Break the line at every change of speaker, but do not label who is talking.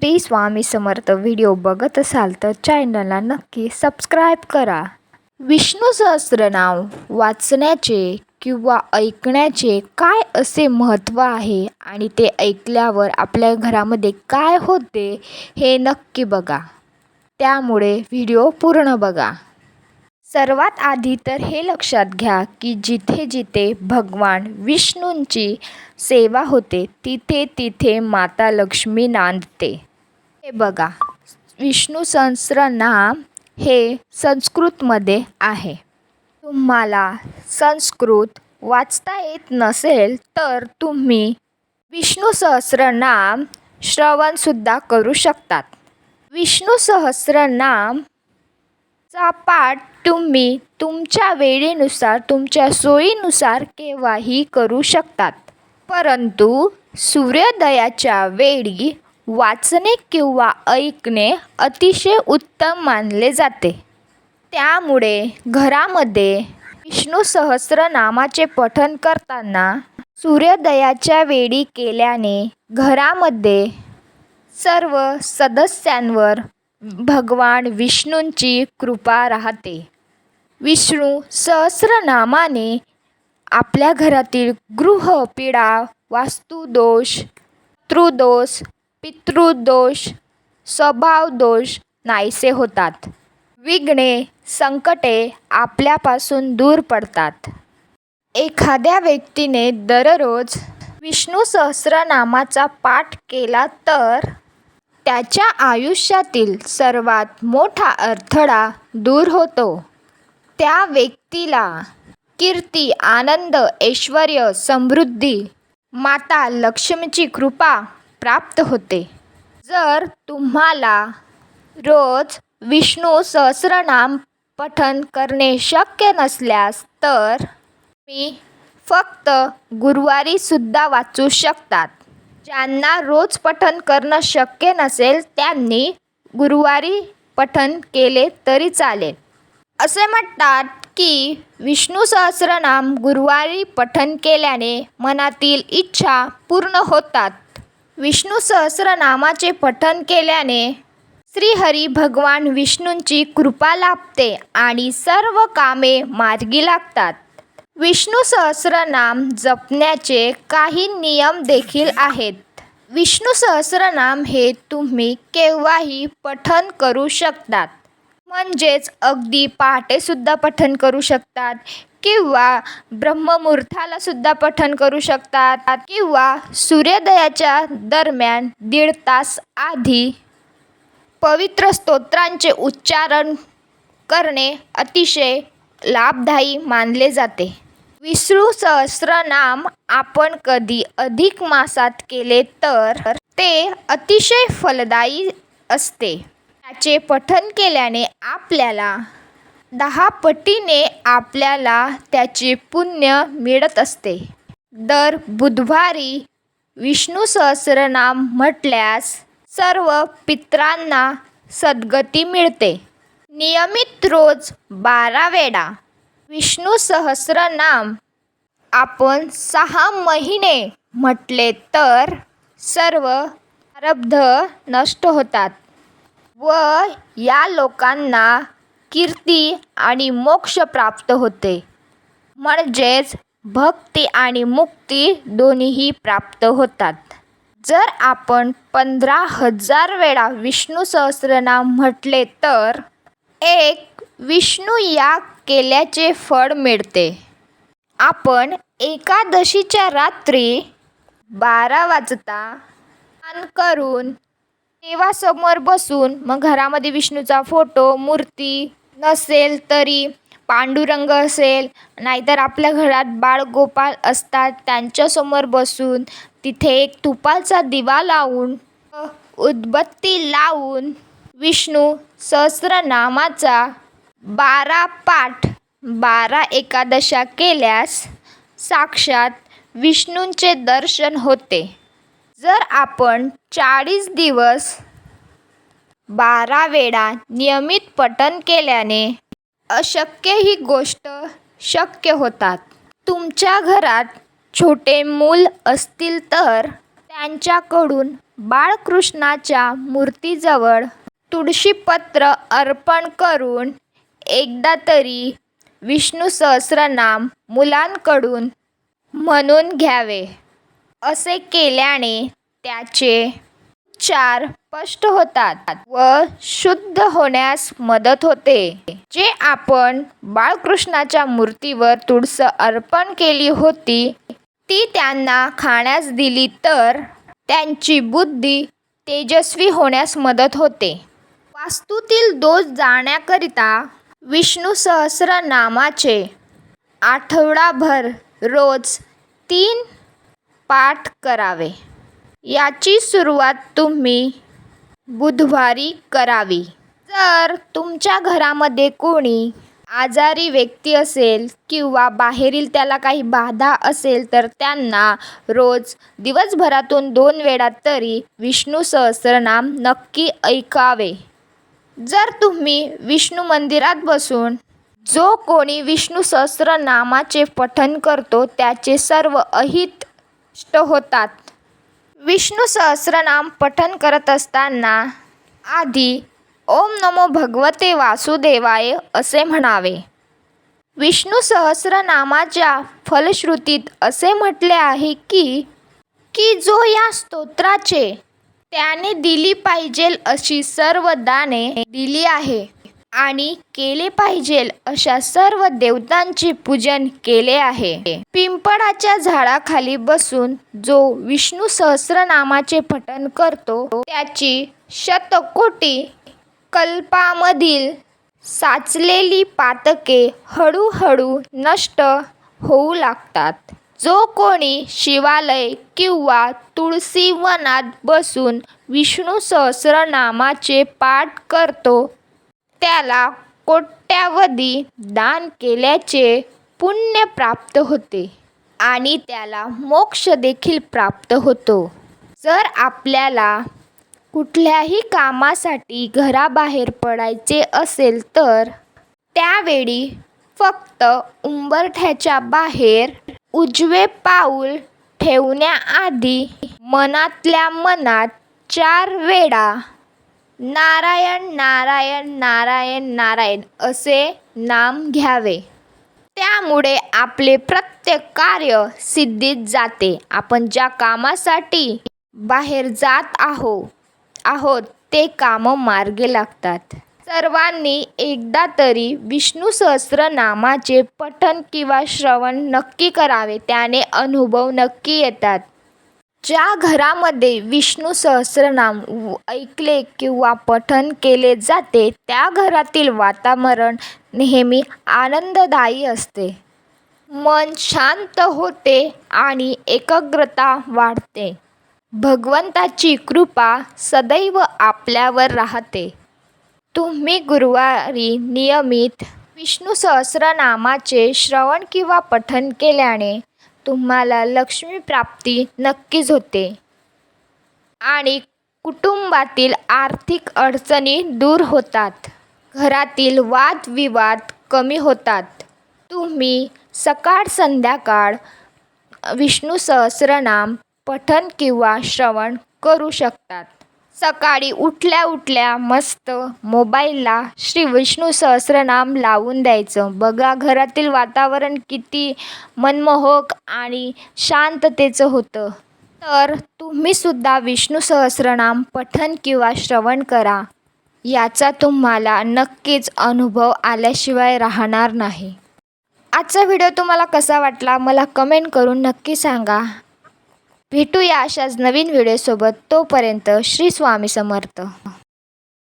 Shri Swami Samarth video बघत असाल तर चॅनलला नक्की सबस्क्राईब करा. विष्णू सहस्रनाव वाचण्याचे किंवा ऐकण्याचे काय असे महत्त्व आहे आणि ते ऐकल्यावर आपल्या घरामध्ये काय होते हे नक्की बघा. त्यामुळे व्हिडिओ पूर्ण बघा. सर्वात आधी तर हे लक्षात घ्या की जिथे जिथे भगवान विष्णूंची सेवा होते तिथे तिथे माता लक्ष्मी नांदते. हे बघा विष्णू सहस्रनाम हे संस्कृतमध्ये आहे. तुम्हाला संस्कृत वाचता येत नसेल तर तुम्ही विष्णू सहस्रनाम श्रवणसुद्धा करू शकतात. विष्णू सहस्रनाम चा पाठ तुम्ही तुमच्या वेळेनुसार तुमच्या सोयीनुसार केव्हाही करू शकतात. परंतु सूर्योदयाच्या वेळी वाचणे किंवा ऐकणे अतिशय उत्तम मानले जाते. त्यामुळे घरामध्ये विष्णू सहस्रनामाचे पठण करताना सूर्योदयाच्या वेळी केल्याने घरामध्ये सर्व सदस्यांवर भगवान विष्णूंची कृपा राहते. विष्णू सहस्रनामाने आपल्या घरातील गृहपीडा वास्तुदोष तृदोष पितृदोष स्वभावदोष नाहीसे होतात. विघ्ने संकटे आपल्यापासून दूर पडतात. एखाद्या व्यक्तीने दररोज विष्णू सहस्रनामाचा पाठ केला तर त्याच्या आयुष्यातील सर्वात मोठा अडथळा दूर होतो. त्या व्यक्तीला कीर्ती आनंद ऐश्वर समृद्धी माता लक्ष्मीची कृपा प्राप्त होते. जर तुम्हाला रोज विष्णू सहस्रनाम पठन करणे शक्य नसल्यास तर मी फक्त गुरुवारीसुद्धा वाचू शकतात. ज्यांना रोज पठन करणं शक्य नसेल त्यांनी गुरुवारी पठन केले तरी चालेल. असे म्हणतात की विष्णू सहस्रनाम गुरुवारी पठन केल्याने मनातील इच्छा पूर्ण होतात. विष्णू सहस्रनामाचे पठण केल्याने श्रीहरी भगवान विष्णूंची कृपा लाभते आणि सर्व कामे मार्गी लागतात. विष्णू सहस्रनाम जपण्याचे काही नियम देखील आहेत. विष्णू सहस्रनाम हे तुम्ही केव्हाही पठण करू शकतात. म्हणजेच अगदी पहाटेसुद्धा पठण करू शकतात. किंवा ब्रह्ममुहूर्तालासुद्धा पठण करू शकतात. किंवा सूर्योदयाच्या दरम्यान दीड तास आधी पवित्र स्तोत्रांचे उच्चारण करणे अतिशय लाभदायी मानले जाते. विष्णू सहस्रनाम आपण कधी अधिक मासात केले तर ते अतिशय फलदायी असते. त्याचे पठण केल्याने आपल्याला दहा पटीने आपल्याला त्याचे पुण्य मिळत असते. दर बुधवारी विष्णू सहस्रनाम म्हटल्यास सर्व पित्रांना सद्गती मिळते. नियमित रोज बारा वेळा विष्णू सहस्रनाम आपण सहा महिने म्हटले तर सर्व प्रारब्ध नष्ट होतात व या लोकांना कीर्ती आणि मोक्ष प्राप्त होते. म्हणजेच भक्ती आणि मुक्ती दोन्हीही प्राप्त होतात. जर आपण पंधरा हजार वेळा विष्णू सहस्रनाम म्हटले तर एक विष्णू याग केल्याचे फळ मिळते. आपण एकादशीच्या रात्री बारा वाजता स्नान करून देवासमोर बसून मग घरामध्ये विष्णूचा फोटो मूर्ती नसेल तरी पांडुरंग असेल नाहीतर आपल्या घरात बाळगोपाळ असतात त्यांच्यासमोर बसून तिथे एक तुपाचा दिवा लावून उदबत्ती लावून विष्णू सहस्रनामाचा बारा पाठ बारा एकादशा केल्यास साक्षात विष्णूंचे दर्शन होते. जर आपण चाळीस दिवस बारा वेळा नियमित पठण केल्याने अशक्य ही गोष्ट शक्य होतात. तुमच्या घरात छोटे मूल असतील तर त्यांच्याकडून बाळकृष्णाच्या मूर्तीजवळ तुळशीपत्र अर्पण करून एकदा तरी विष्णू सहस्रनाम मुलांकडून म्हणून घ्यावे. असे केल्याने त्याचे उच्चार स्पष्ट होतात व शुद्ध होण्यास मदत होते. जे आपण बाळकृष्णाच्या मूर्तीवर तुळस अर्पण केली होती ती त्यांना खाण्यास दिली तर त्यांची बुद्धी तेजस्वी होण्यास मदत होते. वास्तूतील दोष जाण्याकरिता विष्णू सहस्रनामाचे आठवडाभर रोज तीन पाठ करावे. याची सुरुवात तुम्ही बुधवारी करावी. जर तुमच्या घरामध्ये कोणी आजारी व्यक्ती असेल किंवा बाहेरील त्याला काही बाधा असेल तर त्यांना रोज दिवसभरातून दोन वेळा तरी विष्णू सहस्रनाम नक्की ऐकावे. जर तुम्ही विष्णू मंदिरात बसून जो कोणी विष्णू सहस्रनामाचे पठण करतो त्याचे सर्व अहित होतात. विष्णू सहस्रनाम पठण करत असताना आधी ओम नमो भगवते वासुदेवाय असे म्हणावे. विष्णू सहस्रनामाच्या फलश्रुतीत असे म्हटले आहे की की जो या स्तोत्राचे त्याने दिली पाहिजेल अशी सर्व दाने दिली आहे. आणि केले पाहिजेल अशा सर्व देवतांचे पूजन केले आहे. पिंपळाच्या झाडाखाली बसून जो विष्णू सहस्रनामाचे पठण करतो त्याची शतकोटी कल्पामधील साचलेली पातके हळूहळू नष्ट होऊ लागतात. जो कोणी शिवालय किंवा तुळशीवनात बसून विष्णू सहस्रनामाचे पाठ करतो त्याला कोट्यावधी दान केल्याचे पुण्य प्राप्त होते आणि त्याला मोक्ष देखील प्राप्त होतो. जर आपल्याला कुठल्याही कामासाठी घराबाहेर पडायचे असेल तर त्यावेळी फक्त उंबरठ्याच्या बाहेर उजवे पाऊल ठेवण्याआधी मनातल्या मनात चार वेळा नारायण नारायण नारायण नारायण असे नाम घ्यावे. त्यामुळे आपले प्रत्येक कार्य सिद्धीत जाते. आपण ज्या कामासाठी बाहेर जात आहो आहोत ते कामं मार्गे लागतात. सर्वांनी एकदा तरी विष्णू सहस्रनामाचे पठन किंवा श्रवण नक्की करावे. त्याने अनुभव नक्की येतात. ज्या घरामध्ये विष्णू सहस्रनाम ऐकले किंवा पठण केले जाते त्या घरातील वातावरण नेहमी आनंददायी असते. मन शांत होते आणि एकाग्रता वाढते. भगवंताची कृपा सदैव आपल्यावर राहते. तुम्ही गुरुवारी नियमित विष्णू सहस्रनामाचे श्रवण किंवा पठण केल्याने तुम्हाला लक्ष्मी प्राप्ती नक्कीच होते. आणि कुटुंबातील आर्थिक अडचणी दूर होतात. घरातील वादविवाद कमी होतात. तुम्ही सकाळ संध्याकाळ विष्णू सहस्रनाम पठन किंवा श्रवण करू शकतात. सकाळी उठल्या उठल्या मस्त मोबाईलला श्री विष्णू सहस्रनाम लावून द्यायचं. बघा घरातील वातावरण किती मनमोहक आणि शांततेचं होतं. तर तुम्हीसुद्धा विष्णू सहस्रनाम पठन किंवा श्रवण करा. याचा तुम्हाला नक्कीच अनुभव आल्याशिवाय राहणार नाही. आजचा व्हिडिओ तुम्हाला कसा वाटला मला कमेंट करून नक्की सांगा. भेटूया अशाच नवीन व्हिडिओसोबत. तोपर्यंत श्री स्वामी समर्थ.